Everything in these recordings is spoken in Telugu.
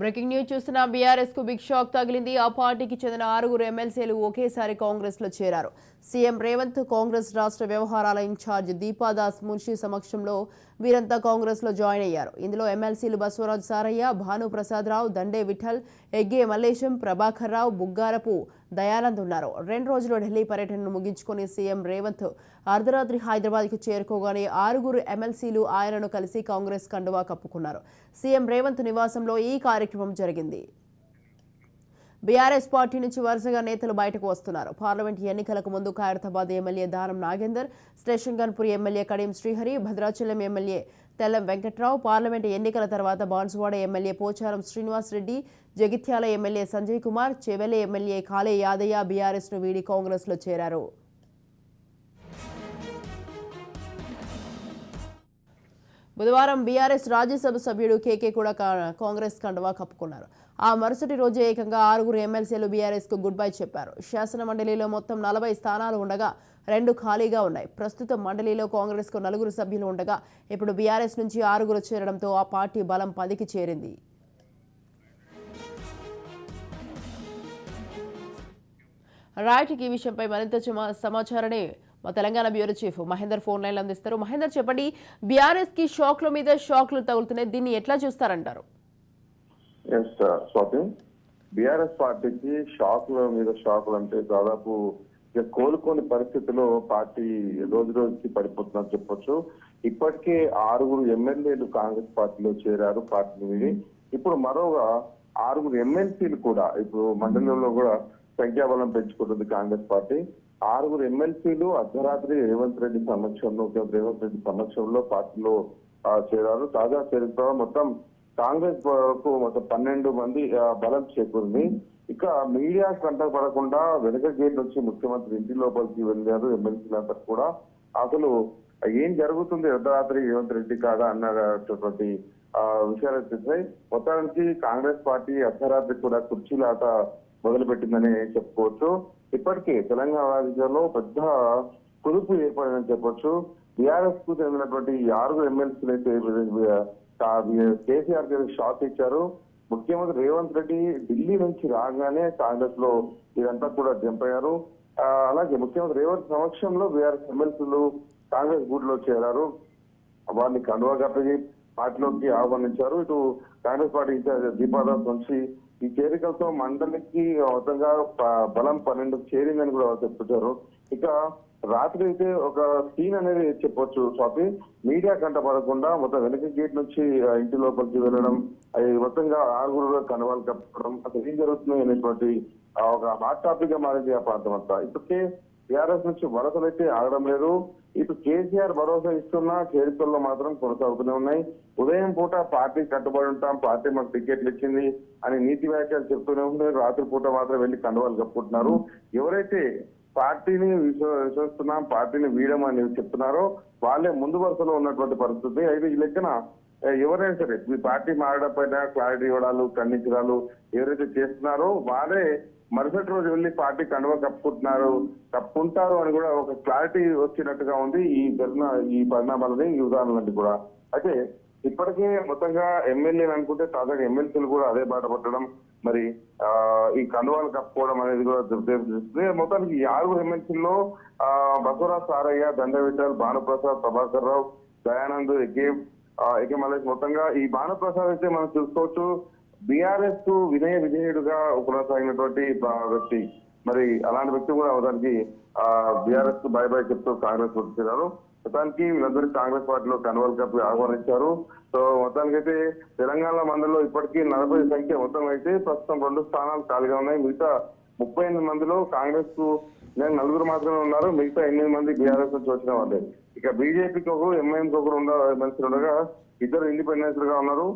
బ్రేకింగ్ న్యూస్ చూస్తున్న బీఆర్ఎస్కు బిగ్ షాక్ తగిలింది. ఆ పార్టీకి చెందిన ఆరుగురు ఎమ్మెల్సీలు ఒకేసారి కాంగ్రెస్లో చేరారు. సీఎం రేవంత్ కాంగ్రెస్ రాష్ట్ర వ్యవహారాల ఇన్ఛార్జ్ దీపాదాస్ మున్షి సమక్షంలో వీరంతా కాంగ్రెస్లో జాయిన్ అయ్యారు. ఇందులో ఎమ్మెల్సీలు బసవరాజ్ సారయ్య భాను ప్రసాదరావు దండే విఠల్ ఎగ్గే మల్లేశం ప్రభాకర్ రావు బుగ్గారపు దయానంద్ ఉన్నారు రెండు రోజుల ఢిల్లీ పర్యటనను ముగించుకొని సీఎం రేవంత్ అర్ధరాత్రి హైదరాబాద్కు చేరుకోగానే ఆరుగురు ఎమ్మెల్సీలు ఆయనను కలిసి కాంగ్రెస్ కండువా కప్పుకున్నారు. సీఎం రేవంత్ నివాసంలో ఈ కార్యక్రమం జరిగింది. బీఆర్ఎస్ పార్టీ నుంచి వరుసగా నేతలు బయటకు వస్తున్నారు. పార్లమెంట్ ఎన్నికలకు ముందు Khairatabad MLA Danam Nagender station Ghanpur MLA Kadiyam Srihari Bhadrachalam MLA Tellam Venkatrao. Parliament ఎన్నికల తర్వాత Banswada MLA Pocharam Srinivas Reddy Jagtial MLA Sanjay Kumar Chevella MLA Kale Yadaiah బీఆర్ఎస్ను వీడి కాంగ్రెస్లో చేరారు. బుధవారం బీఆర్ఎస్ రాజ్యసభ సభ్యుడు కేకే కూడా కా- కాంగ్రెస్ కండువా కప్పుకున్నారు. ఆ మరుసటి రోజు ఏకంగా ఆరుగురు ఎమ్మెల్సీలు బీఆర్ఎస్కు గుడ్ బై చెప్పారు. శాసన మండలిలో మొత్తం నలభై స్థానాలు ఉండగా రెండు ఖాళీగా ఉన్నాయి. ప్రస్తుతం మండలిలో కాంగ్రెస్కు నలుగురు సభ్యులు ఉండగా ఇప్పుడు బీఆర్ఎస్ నుంచి ఆరుగురు చేరడంతో ఆ పార్టీ బలం పదికి చేరింది. రాయటికి ఈ విషయంపై మరింత సమాచారాన్ని మా Telangana bureau chief Mahender phone లైన్లో అందిస్తారు. మహేందర్ చెప్పండి బీఆర్ఎస్కి షాక్ల మీద షాక్లు తగులుతున్నాయి. దీన్ని ఎట్లా చూస్తారంటారు? ఎస్ బీఆర్ఎస్ పార్టీకి షాక్ల మీద షాక్లు అంటే దాదాపు కోలుకోని పరిస్థితిలో పార్టీ రోజు రోజుకి పడిపోతుందని చెప్పొచ్చు. ఇప్పటికే ఆరుగురు ఎమ్మెల్యేలు కాంగ్రెస్ పార్టీలో చేరారు పార్టీని ఇప్పుడు మరోగా ఆరుగురు ఎమ్మెల్సీలు కూడా ఇప్పుడు మండలంలో కూడా సంఖ్యాబలం పెంచుకుంటుంది కాంగ్రెస్ పార్టీ. ఆరుగురు ఎమ్మెల్సీలు అర్ధరాత్రి రేవంత్ రెడ్డి సమక్షంలో రేవంత్ రెడ్డి సమక్షంలో పార్టీలో చేరారు. తాజా చరిత్ర మొత్తం కాంగ్రెస్ వరకు మొత్తం పన్నెండు మంది బలం చేకూరింది. ఇక మీడియా కంట పడకుండా వెనుక గేట్ నుంచి ముఖ్యమంత్రి ఇంటి లోపలికి వెళ్ళారు ఎమ్మెల్సీలంతా కూడా. అసలు ఏం జరుగుతుంది అర్ధరాత్రి రేవంత్ రెడ్డి కాదా అన్నటువంటి ఆ, విషయాలు తెలిసాయి మొత్తానికి కాంగ్రెస్ పార్టీ అర్ధరాత్రి కూడా కుర్చీలాట మొదలుపెట్టిందని చెప్పుకోవచ్చు. ఇప్పటికే తెలంగాణ రాజకీయాల్లో పెద్ద కుదుపు ఏర్పడిందని చెప్పొచ్చు. బీఆర్ఎస్కు చెందినటువంటి ఆరుగురు ఎమ్మెల్సీలు అయితే కేసీఆర్ గారికి షాక్ ఇచ్చారు. ముఖ్యమంత్రి రేవంత్ రెడ్డి ఢిల్లీ నుంచి రాగానే కాంగ్రెస్లో ఇదంతా కూడా జంప్ అయ్యారు అలాగే ముఖ్యమంత్రి రేవంత్ సమక్షంలో బీఆర్ఎస్ ఎమ్మెల్సీలు కాంగ్రెస్ గూట్లో చేరారు. వారిని కండువా కప్పి పార్టీలోకి ఆహ్వానించారు. ఇటు కాంగ్రెస్ పార్టీ ఇన్ఛార్జ్ దీపాదాస్ నుంచి ఈ చేరికలతో మండలికి అవతంగా బలం పన్నెండు చేరిందని కూడా చెప్తుంటారు ఇక రాత్రి అయితే ఒక సీన్ అనేది చెప్పొచ్చు స్వాతి. మీడియా కంట పడకుండా మొత్తం వెనక గేట్ నుంచి ఇంటి లోపలికి వెళ్ళడం అది మొత్తంగా ఆరుగురు కనువాలు కప్పడం అసలు ఏం జరుగుతుంది అనేటువంటి ఒక హాట్ టాపిక్గా మారింది ఆ ప్రాంతం అంతా. ఇప్పటికే టీఆర్ఎస్ నుంచి వలసలు అయితే ఆగడం లేదు. ఇటు కేసీఆర్ భరోసా ఇస్తున్నా చేరికల్లో మాత్రం కొనసాగుతూనే ఉన్నాయి. ఉదయం పూట పార్టీ కట్టుబడి ఉంటాం పార్టీ మాకు టికెట్లు ఇచ్చింది అని నీతి వ్యాఖ్యలు చెప్తూనే ఉంటారు రాత్రి పూట మాత్రం వెళ్ళి కండవాలు కప్పుకుంటున్నారు. ఎవరైతే పార్టీని విశ్వ- విశ్వసిస్తున్నాం పార్టీని వీడమని చెప్తున్నారో వాళ్ళే ముందు వరుసలో ఉన్నటువంటి పరిస్థితి. అయితే ఈ లెక్కన ఎవరైనా సరే మీ పార్టీ మారడపైన క్లారిటీ ఇవ్వడాలు ఖండించడాలు ఎవరైతే చేస్తున్నారో వారే మరుసటి రోజు వెళ్ళి పార్టీ కండవ కప్పుకుంటున్నారు కప్పుకుంటారు అని కూడా ఒక క్లారిటీ వచ్చినట్టుగా ఉంది ఈ జరిగిన ఈ పరిణామాలని ఈ ఉదాహరణలన్నీ కూడా. అయితే ఇప్పటికే మొత్తంగా ఎమ్మెల్యేలు అనుకుంటే తాజాగా ఎమ్మెల్సీలు కూడా అదే బాట పట్టడం మరి ఈ కండువాలు కప్పుకోవడం అనేది కూడా తెలుస్తుంది మొత్తానికి ఈ ఆరుగురు ఎమ్మెల్సీల్లో ఆ బసవరాజ్ సారయ్య దండ భానుప్రసాద్ ప్రభాకర్ రావు దయానంద్ ఎకే ఎకే మల్లేష్ మొత్తంగా ఈ భానుప్రసాద్ అయితే మనం చూసుకోవచ్చు. బీఆర్ఎస్ వినయ విధేయుడుగా కొనసాగినటువంటి వ్యక్తి. మరి అలాంటి వ్యక్తి కూడా అవడానికి బీఆర్ఎస్కు బై బై చెప్తూ కాంగ్రెస్ వచ్చారు మొత్తానికి వీళ్ళందరూ కాంగ్రెస్ పార్టీలో కన్వల్ కప్ ఆహ్వానించారు. సో మొత్తానికి అయితే తెలంగాణ మండలిలో ఇప్పటికీ నలభై సంఖ్య మొత్తం అయితే ప్రస్తుతం రెండు స్థానాలు ఖాళీగా ఉన్నాయి. మిగతా ముప్పై ఎనిమిది మందిలో కాంగ్రెస్కు నేను నలుగురు మాత్రమే ఉన్నారు. మిగతా ఎనిమిది మంది బీఆర్ఎస్ నుంచి వచ్చిన వాళ్ళే. ఇక బీజేపీకి ఒకరు ఎంఐఎంకి ఒకరు ఉండ మనుషులు ఉండగా ఇద్దరు ఇండిపెండెన్స్గా ఉన్నారు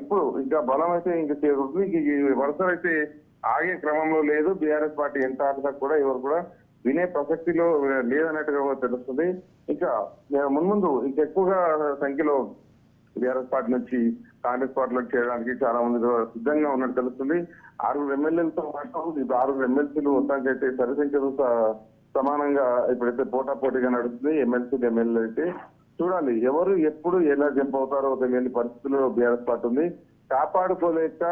ఇప్పుడు ఇంకా బలం అయితే ఇంకా చేరుతుంది. ఇంక వరుసలు అయితే ఆగే క్రమంలో లేదు. బీఆర్ఎస్ పార్టీ ఎంత ఆటగా కూడా ఎవరు కూడా వినే ప్రసక్తిలో లేదన్నట్టుగా తెలుస్తుంది. ఇంకా మున్ముందు ఇంకా ఎక్కువగా సంఖ్యలో బీఆర్ఎస్ పార్టీ నుంచి కాంగ్రెస్ పార్టీలోకి చేరడానికి చాలా మంది సిద్ధంగా ఉన్నట్టు తెలుస్తుంది. ఆరుగురు ఎమ్మెల్యేలతో పాటు ఇప్పుడు ఆరుగురు ఎమ్మెల్సీలు మొత్తానికైతే అయితే సరి సంఖ్యలో సమానంగా ఇప్పుడైతే పోటా పోటీగా నడుస్తుంది. ఎమ్మెల్సీలు ఎమ్మెల్యేలు అయితే చూడాలి ఎవరు ఎప్పుడు ఎలా జంప్ అవుతారో తెలియని పరిస్థితుల్లో బీఆర్ఎస్ పార్టీ ఉంది. కాపాడుకోలేక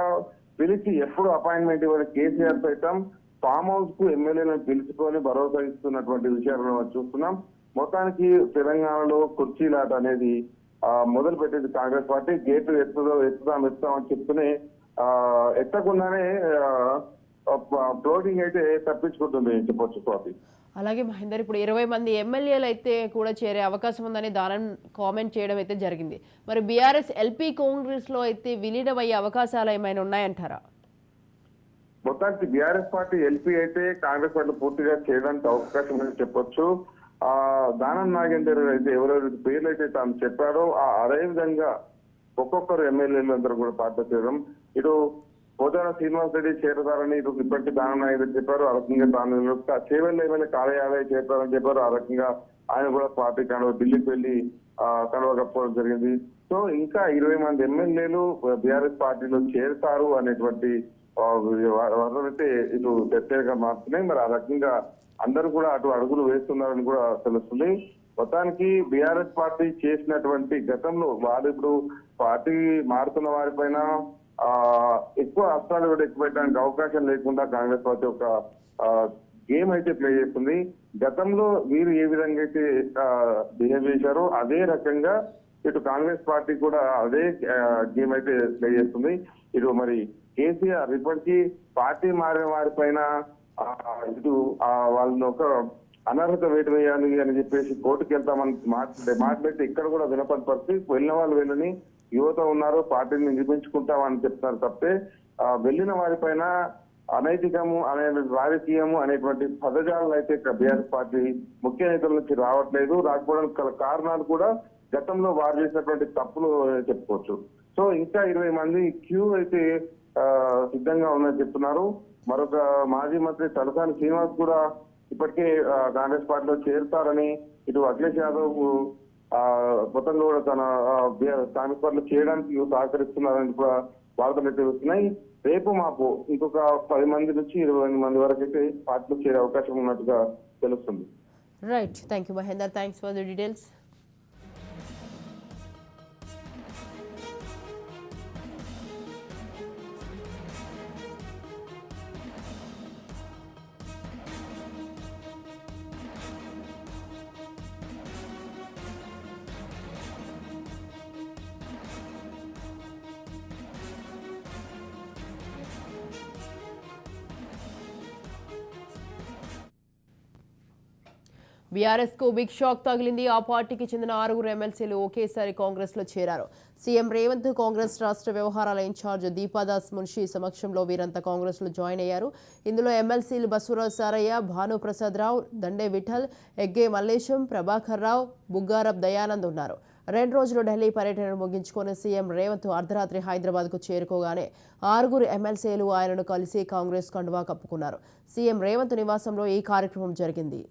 పిలిచి ఎప్పుడు అపాయింట్మెంట్ ఇవ్వని కేసీఆర్ సైతం ఫామ్ హౌస్కు ఎమ్మెల్యేలను పిలుచుకొని భరోసా ఇస్తున్నటువంటి విషయాలను చూస్తున్నాం. మొత్తానికి తెలంగాణలో కుర్చీలాట అనేది మొదలు పెట్టింది కాంగ్రెస్ పార్టీ. గేట్లు ఎత్తుదో ఎత్తుదాం ఎత్తుదాం అని చెప్తూనే ఎత్తకుండానే ఫ్లోటింగ్ అయితే తప్పించుకుంటుంది చెప్పొచ్చు స్వాతి. అలాగే మహేందర్ ఇప్పుడు ఇరవై మంది ఎమ్మెల్యేలు అయితే కూడా చేరే అవకాశం ఉందని దానం కామెంట్ చేయడం అయితే జరిగింది. మరి బీఆర్ఎస్ ఎల్పీ కాంగ్రెస్లో అయితే విలీనమయ్యే అవకాశాలు ఏమైనా ఉన్నాయంటారా? మొత్తానికి బీఆర్ఎస్ పార్టీ ఎల్పీ అయితే కాంగ్రెస్ పార్టీ పూర్తిగా చేయడానికి అవకాశం ఉందని చెప్పొచ్చు. ఆ దానం నాగేందర్ అయితే ఎవరెవరి పేర్లు అయితే తాను చెప్పారో ఆ అదే విధంగా ఒక్కొక్కరు ఎమ్మెల్యేలందరూ కూడా పార్టీ చేయడం. ఇటు పోచార శ్రీనివాస్ రెడ్డి చేరతారని ఇటు ఇప్పటికీ దానం నాగేందర్ చెప్పారు. ఆ రకంగా తాను చేవెళ్ళ ఎమ్మెల్యే కార్యాలయం చేరతారని చెప్పారు. ఆ రకంగా ఆయన కూడా పార్టీ కడవ ఢిల్లీకి వెళ్ళి ఆ జరిగింది. సో ఇంకా ఇరవై మంది ఎమ్మెల్యేలు బీఆర్ఎస్ పార్టీలో చేరతారు అనేటువంటి వరద పెట్టి ఇటు చర్చగా మారుతున్నాయి మరి ఆ రకంగా అందరూ కూడా అటు అడుగులు వేస్తున్నారని కూడా తెలుస్తుంది. మొత్తానికి బీఆర్ఎస్ పార్టీ చేసినటువంటి గతంలో వారు ఇప్పుడు పార్టీ మారుతున్న వారిపైన ఆ ఎక్కువ అస్త్రాలు కూడా ఎక్కువ పెట్టడానికి అవకాశం లేకుండా కాంగ్రెస్ పార్టీ ఒక గేమ్ అయితే ప్లే చేస్తుంది. గతంలో వీరు ఏ విధంగా అయితే బిహేవ్ చేశారో అదే రకంగా ఇటు కాంగ్రెస్ పార్టీ కూడా అదే గేమ్ అయితే ప్లే చేస్తుంది. ఇటు మరి కేసీఆర్ ఇప్పటికీ పార్టీ మారిన వారిపైన ఇటు వాళ్ళని ఒక అనర్హత వేటు వేయాలి అని చెప్పేసి కోర్టుకు వెళ్తామని మాట్లాడే మాట్లాడితే ఇక్కడ కూడా వినపడి పరిస్థితి. వెళ్ళిన వాళ్ళు వెళ్ళని యువత ఉన్నారు పార్టీని నిర్మించుకుంటామని చెప్తున్నారు తప్పే వెళ్ళిన వారిపైన అనైతికము అనే రాజకీయము అనేటువంటి పదజాలను అయితే బీఆర్ఎస్ పార్టీ ముఖ్య నేతల నుంచి రావట్లేదు. రాకపోవడానికి గల కారణాలు కూడా గతంలో వారు చేసినటువంటి తప్పులు చెప్పుకోవచ్చు. సో ఇంకా ఇరవై మంది క్యూ అయితే సిద్ధంగా ఉందని చెప్తున్నారు. మరొక మాజీ మంత్రి తలసాని శ్రీనివాస్ కూడా ఇప్పటికే కాంగ్రెస్ పార్టీలో చేరుతారని ఇటు అఖిలేష్ యాదవ్ ఆ, మొత్తంగా కూడా తన స్థానిక కాంగ్రెస్ పార్టీలో చేయడానికి సహకరిస్తున్నారని కూడా వార్తలు అయితే వస్తున్నాయి. రేపు మాపు ఇంకొక పది మంది నుంచి ఇరవై మంది వరకు అయితే పార్టీలో చేరే అవకాశం ఉన్నట్టుగా తెలుస్తుంది. Right thank you Mahender thanks for the details బీఆర్ఎస్కు బిగ్ షాక్ తగిలింది. ఆ పార్టీకి చెందిన ఆరుగురు ఎమ్మెల్సీలు ఒకేసారి కాంగ్రెస్లో చేరారు. సీఎం రేవంత్ కాంగ్రెస్ రాష్ట్ర వ్యవహారాల ఇన్ఛార్జ్ దీపాదాస్ మున్షి సమక్షంలో వీరంతా కాంగ్రెస్లో జాయిన్ అయ్యారు. ఇందులో ఎమ్మెల్సీలు బసవరాజ్ సారయ్య భానుప్రసాద్ రావు దండే విఠల్ ఎగ్గే మల్లేశం ప్రభాకర్ రావు బుగ్గారబ్ దయానంద్ ఉన్నారు. రెండు రోజులు ఢిల్లీ పర్యటనను ముగించుకొని సీఎం రేవంత్ అర్ధరాత్రి హైదరాబాద్కు చేరుకోగానే ఆరుగురు ఎమ్మెల్సీలు ఆయనను కలిసి కాంగ్రెస్ కండువా కప్పుకున్నారు. సీఎం రేవంత్ నివాసంలో ఈ కార్యక్రమం జరిగింది.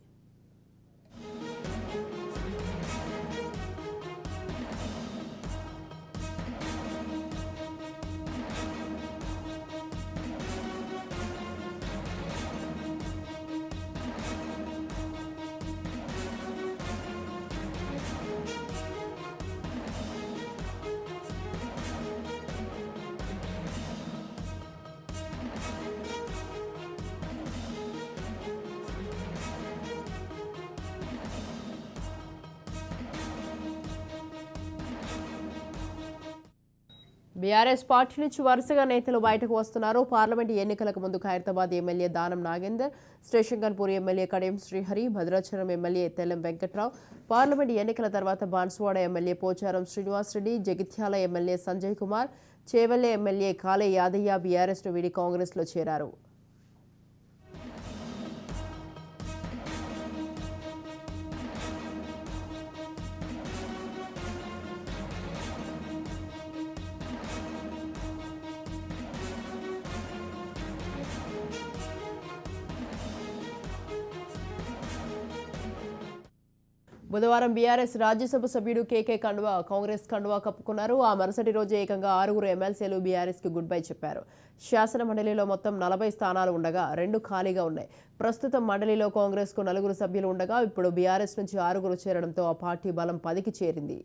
బీఆర్ఎస్ పార్టీ నుంచి వరుసగా నేతలు బయటకు వస్తున్నారు. పార్లమెంట్ ఎన్నికలకు ముందు Khairatabad MLA Danam Nagender శ్రీశంకర్పూర్ MLA Kadiyam Srihari Bhadrachalam MLA Tellam Venkatrao parliament ఎన్నికల తర్వాత Banswada MLA Pocharam Srinivas Reddy Jagtial MLA Sanjay Kumar Chevella MLA Kale Yadaiah బీఆర్ఎస్ను వీడి కాంగ్రెస్లో చేరారు. బుధవారం బీఆర్ఎస్ రాజ్యసభ సభ్యుడు కేకే కండువా కాంగ్రెస్ కండువా కప్పుకున్నారు. ఆ మరుసటి రోజు ఏకంగా ఆరుగురు ఎమ్మెల్సీలు బీఆర్ఎస్కి గుడ్ బై చెప్పారు. శాసన మండలిలో మొత్తం నలభై స్థానాలు ఉండగా రెండు ఖాళీగా ఉన్నాయి. ప్రస్తుతం మండలిలో కాంగ్రెస్కు నలుగురు సభ్యులు ఉండగా ఇప్పుడు బీఆర్ఎస్ నుంచి ఆరుగురు చేరడంతో ఆ పార్టీ బలం పదికి చేరింది.